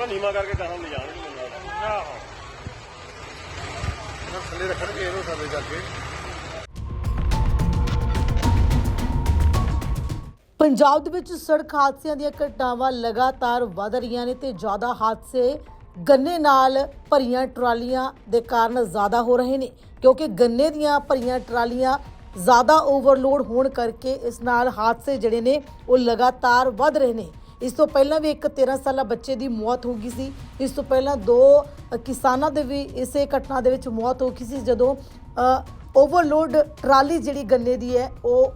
ਥੋੜਾ ਨੀਮਾ ਕਰਕੇ ਗਾਹਾਂ ਲੈ ਜਾਣਗੇ ਮੈਨੂੰ ਆਹੋ। ਇਹਨਾਂ ਥੱਲੇ ਰੱਖਣਗੇ ਇਹਨੂੰ ਥੱਲੇ ਜਾ ਕੇ। ਪੰਜਾਬ ਦੇ ਵਿੱਚ ਸੜਕ ਹਾਦਸਿਆਂ ਦੀਆਂ ਘਟਨਾਵਾਂ ਲਗਾਤਾਰ ਵਧ ਰਹੀਆਂ ਨੇ ਤੇ ਜ਼ਿਆਦਾ ਹਾਦਸੇ ਗੰਨੇ ਨਾਲ ਭਰੀਆਂ ਟਰਾਲੀਆਂ ਦੇ ਕਾਰਨ ਜ਼ਿਆਦਾ ਹੋ ਰਹੇ ਨੇ ਕਿਉਂਕਿ ਗੰਨੇ ਦੀਆਂ ਭਰੀਆਂ ਟਰਾਲੀਆਂ ਜ਼ਿਆਦਾ ਓਵਰਲੋਡ ਹੋਣ ਕਰਕੇ ਇਸ ਨਾਲ ਹਾਦਸੇ ਜਿਹੜੇ ਨੇ ਉਹ ਲਗਾਤਾਰ ਵਧ ਰਹੇ ਨੇ। ਇਸ ਤੋਂ ਪਹਿਲਾਂ ਵੀ ਇੱਕ 13 ਸਾਲਾ ਬੱਚੇ ਦੀ ਮੌਤ ਹੋ ਗਈ ਸੀ। ਇਸ ਤੋਂ ਪਹਿਲਾਂ ਦੋ ਕਿਸਾਨਾਂ ਦੇ ਵੀ ਇਸੇ ਘਟਨਾ ਦੇ ਵਿੱਚ ਮੌਤ ਹੋ ਗਈ ਸੀ। ਜਦੋਂ ਓਵਰਲੋਡ ਟਰਾਲੀ ਜਿਹੜੀ ਗੰਨੇ ਦੀ ਹੈ, ਉਹ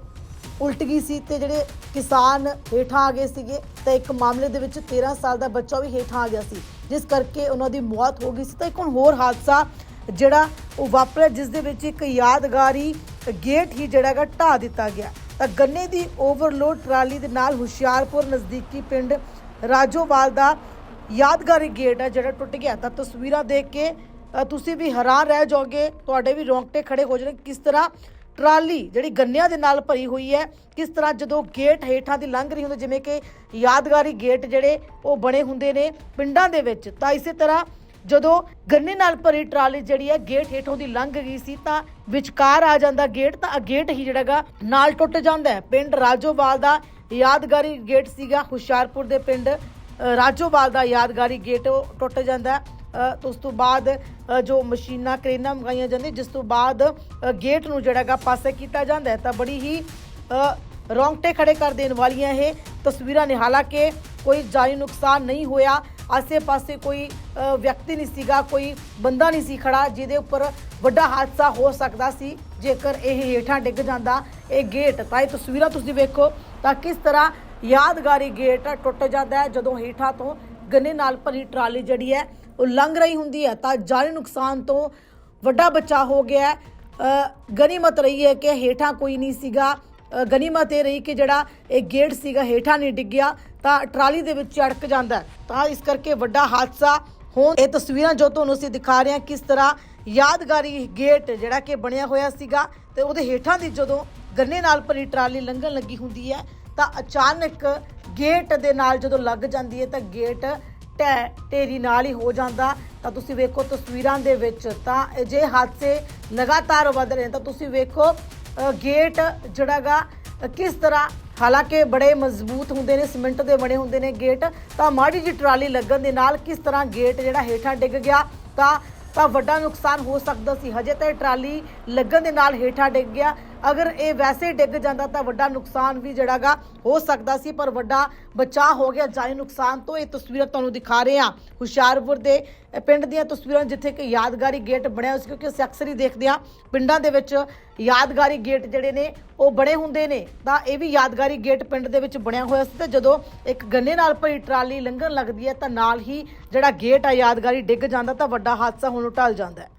ਉਲਟ ਗਈ ਸੀ ਤੇ ਜਿਹੜੇ ਕਿਸਾਨ ਹੇਠਾਂ ਆ ਗਏ ਸੀਗੇ, ਤੇ ਇੱਕ ਮਾਮਲੇ ਦੇ ਵਿੱਚ 13 ਸਾਲ ਦਾ ਬੱਚਾ ਵੀ ਹੇਠਾਂ ਆ ਗਿਆ ਸੀ। ਜਿਸ ਕਰਕੇ ਉਹਨਾਂ ਦੀ ਮੌਤ ਹੋ ਗਈ ਸੀ। ਤਾਂ ਇੱਕ ਹੁਣ ਹੋਰ ਹਾਦਸਾ ਜਿਹੜਾ ਉਹ ਵਾਪਰਿਆ, ਜਿਸ ਦੇ ਵਿੱਚ ਇੱਕ ਯਾਦਗਾਰੀ ਗੇਟ ਹੀ ਜਿਹੜਾ ਹੈਗਾ ਢਾਹ ਦਿੱਤਾ ਗਿਆ। ਤਾਂ ਗੰਨੇ ਦੀ ਓਵਰਲੋਡ ਟਰਾਲੀ ਦੇ ਨਾਲ ਹੁਸ਼ਿਆਰਪੁਰ ਨਜ਼ਦੀਕੀ ਪਿੰਡ ਰਾਜੋਵਾਲ ਦਾ ਯਾਦਗਾਰੀ ਗੇਟ ਹੈ ਜਿਹੜਾ ਟੁੱਟ ਗਿਆ। ਤਾਂ ਤਸਵੀਰਾਂ ਦੇਖ ਕੇ ਅ, ਤੁਸੀਂ ਵੀ ਹੈਰਾਨ ਰਹਿ ਜਾਓਗੇ ਤੁਹਾਡੇ ਵੀ ਰੋਂਗਟੇ ਖੜੇ ਹੋ ਜਾਣਗੇ ਕਿਸ ਤਰ੍ਹਾਂ ਟਰਾਲੀ ਜਿਹੜੀ ਗੰਨਿਆਂ ਦੇ ਨਾਲ ਭਰੀ ਹੋਈ ਹੈ ਕਿਸ ਤਰ੍ਹਾਂ ਜਦੋਂ ਗੇਟ ਹੇਠਾਂ ਦੀ ਲੰਘ ਰਹੀ ਹੁੰਦੀ ਜਿਵੇਂ ਕਿ ਯਾਦਗਾਰੀ ਗੇਟ ਜਿਹੜੇ ਉਹ ਬਣੇ ਹੁੰਦੇ ਨੇ ਪਿੰਡਾਂ ਦੇ ਵਿੱਚ। ਤਾਂ ਇਸੇ ਤਰ੍ਹਾਂ ਜਦੋਂ ਗੰਨੇ ਨਾਲ ਭਰੀ ਟਰਾਲੀ ਜਿਹੜੀ ਹੈ ਗੇਟ ਹੇਠੋਂ ਦੀ ਲੰਘ ਗਈ ਸੀ ਤਾਂ ਵਿਚਕਾਰ ਆ ਜਾਂਦਾ ਗੇਟ ਤਾਂ ਗੇਟ ਹੀ ਜਿਹੜਾਗਾ ਨਾਲ ਟੁੱਟ ਜਾਂਦਾ ਪਿੰਡ ਰਾਜੋਵਾਲ ਦਾ ਯਾਦਗਾਰੀ ਗੇਟ ਸੀਗਾ ਹੁਸ਼ਿਆਰਪੁਰ ਦੇ ਪਿੰਡ ਰਾਜੋਵਾਲ ਦਾ ਯਾਦਗਾਰੀ ਗੇਟ ਟੁੱਟ ਜਾਂਦਾ ਉਸ ਤੋਂ ਬਾਅਦ ਜੋ ਮਸ਼ੀਨਾਂ ਕਰੇਨਾਂ ਮੰਗਾਈਆਂ ਜਾਂਦੀਆਂ ਜਿਸ ਤੋਂ ਬਾਅਦ ਗੇਟ ਨੂੰ ਜਿਹੜਾਗਾ ਪਾਸੇ ਕੀਤਾ ਜਾਂਦਾ ਤਾਂ ਬੜੀ ਹੀ ਅ, ਰੌਂਗਟੇ ਖੜੇ ਕਰ ਦੇਣ ਵਾਲੀਆਂ ਇਹ ਤਸਵੀਰਾਂ ਨੇ। ਹਾਲਾਂਕਿ ਕੋਈ ਜਾਨੀ ਨੁਕਸਾਨ ਨਹੀਂ ਹੋਇਆ। ਆਸੇ-ਪਾਸੇ ਕੋਈ ਵਿਅਕਤੀ ਨਹੀਂ ਸੀਗਾ ਕੋਈ ਬੰਦਾ ਨਹੀਂ ਸੀ ਖੜਾ ਜਿਹਦੇ ਉੱਪਰ ਵੱਡਾ ਹਾਦਸਾ ਹੋ ਸਕਦਾ ਸੀ ਜੇਕਰ ਇਹ ਹੇਠਾਂ ਡਿੱਗ ਜਾਂਦਾ ਇਹ ਗੇਟ ਤਾਂ ਇਹ ਤਸਵੀਰਾਂ ਤੁਸੀਂ ਵੇਖੋ ਤਾਂ ਕਿਸ ਤਰ੍ਹਾਂ ਯਾਦਗਾਰੀ ਗੇਟ ਟੁੱਟ ਜਾਂਦਾ ਹੈ ਜਦੋਂ ਹੇਠਾਂ ਤੋਂ ਗੰਨੇ ਨਾਲ ਭਰੀ ਟਰਾਲੀ ਜਿਹੜੀ ਹੈ ਉਹ ਲੰਘ ਰਹੀ ਹੁੰਦੀ ਹੈ ਤਾਂ ਜਾਨੀ ਨੁਕਸਾਨ ਤੋਂ ਵੱਡਾ ਬਚਾਅ ਹੋ ਗਿਆ ਹੈ। ਅ, ਗਨੀਮਤ ਰਹੀ ਹੈ ਕਿ ਹੇਠਾਂ ਕੋਈ ਨਹੀਂ ਸੀਗਾ ਗਨੀਮਤ ਇਹ ਰਹੀ ਕਿ ਜਿਹੜਾ ਇਹ ਗੇਟ ਸੀਗਾ, ਹੇਠਾਂ ਨਹੀਂ ਡਿੱਗਿਆ, ਤਾਂ ਟਰਾਲੀ ਦੇ ਵਿੱਚ ਅੜਕ ਜਾਂਦਾ ਤਾਂ ਇਸ ਕਰਕੇ ਵੱਡਾ ਹਾਦਸਾ ਹੋਣ ਇਹ ਤਸਵੀਰਾਂ ਜੋ ਤੁਹਾਨੂੰ ਅਸੀਂ ਦਿਖਾ ਰਹੇ ਹਾਂ, ਕਿਸ ਤਰ੍ਹਾਂ ਯਾਦਗਾਰੀ ਗੇਟ ਜਿਹੜਾ ਕਿ ਬਣਿਆ ਹੋਇਆ ਸੀਗਾ ਤੇ ਉਹਦੇ ਹੇਠਾਂ ਦੀ ਜਦੋਂ ਗੰਨੇ ਨਾਲ ਭਰੀ ਟਰਾਲੀ ਲੰਘਣ ਲੱਗੀ ਹੁੰਦੀ ਹੈ, ਤਾਂ ਅਚਾਨਕ ਗੇਟ ਦੇ ਨਾਲ ਜਦੋਂ ਲੱਗ ਜਾਂਦੀ ਹੈ, ਤਾਂ ਗੇਟ ਟੈ ਢੇਰੀ ਨਾਲ ਹੀ ਹੋ ਜਾਂਦਾ। ਤਾਂ ਤੁਸੀਂ ਵੇਖੋ ਤਸਵੀਰਾਂ ਦੇ ਵਿੱਚ ਤਾਂ ਜੇ ਹਾਦਸੇ ਲਗਾਤਾਰ ਵਧ ਰਹੇ ਤਾਂ ਤੁਸੀਂ ਵੇਖੋ ਗੇਟ ਜਿਹੜਾਗਾ ਅ, ਕਿਸ ਤਰ੍ਹਾਂ ਹਾਲਾਂਕਿ ਬੜੇ ਮਜ਼ਬੂਤ ਹੁੰਦੇ ਨੇ ਸਿਮੈਂਟ ਦੇ ਬਣੇ ਹੁੰਦੇ ਨੇ ਗੇਟ ਤਾਂ ਮਾੜੀ ਜਿਹੀ ਟਰਾਲੀ ਲੱਗਣ ਦੇ ਨਾਲ ਕਿਸ ਤਰ੍ਹਾਂ ਗੇਟ ਜਿਹੜਾ ਹੇਠਾਂ ਡਿੱਗ ਗਿਆ ਤਾਂ ਤਾਂ ਵੱਡਾ ਨੁਕਸਾਨ ਹੋ ਸਕਦਾ ਸੀ। ਹਜੇ ਤਾਂ ਟਰਾਲੀ ਲੱਗਣ ਦੇ ਨਾਲ ਹੇਠਾਂ ਡਿੱਗ ਗਿਆ। ਅਗਰ ਇਹ ਵੈਸੇ ਡਿੱਗ ਜਾਂਦਾ ਤਾਂ ਵੱਡਾ ਨੁਕਸਾਨ ਵੀ ਜਿਹੜਾਗਾ ਹੋ ਸਕਦਾ ਸੀ, ਪਰ ਵੱਡਾ ਬਚਾਅ ਹੋ ਗਿਆ। ਜਾਨੀ ਨੁਕਸਾਨ ਤੋਂ ਇਹ ਤਸਵੀਰਾਂ ਤੁਹਾਨੂੰ ਦਿਖਾ ਰਹੇ ਹਾਂ। ਹੁਸ਼ਿਆਰਪੁਰ ਦੇ ਪਿੰਡ ਦੀਆਂ ਤਸਵੀਰਾਂ ਜਿੱਥੇ ਕਿ ਯਾਦਗਾਰੀ ਗੇਟ ਬਣਿਆ ਹੋਇਆ ਸੀ, ਕਿਉਂਕਿ ਅਸੀਂ ਅਕਸਰ ਹੀ ਦੇਖਦੇ ਹਾਂ ਪਿੰਡਾਂ ਦੇ ਵਿੱਚ ਯਾਦਗਾਰੀ ਗੇਟ ਜਿਹੜੇ ਨੇ, ਉਹ ਬਣੇ ਹੁੰਦੇ ਨੇ। ਤਾਂ ਇਹ ਵੀ ਯਾਦਗਾਰੀ ਗੇਟ ਪਿੰਡ ਦੇ ਵਿੱਚ ਬਣਿਆ ਹੋਇਆ ਸੀ ਤੇ ਜਦੋਂ ਇੱਕ ਗੰਨੇ ਨਾਲ ਭਰੀ ਟਰਾਲੀ ਲੰਘਣ ਲੱਗਦੀ ਹੈ ਤਾਂ ਨਾਲ ਹੀ ਜਿਹੜਾ ਗੇਟ ਆ, ਯਾਦਗਾਰੀ ਡਿੱਗ ਜਾਂਦਾ ਤਾਂ ਵੱਡਾ ਹਾਦਸਾ ਹੁਣ ਟਲ ਜਾਂਦਾ ਹੈ।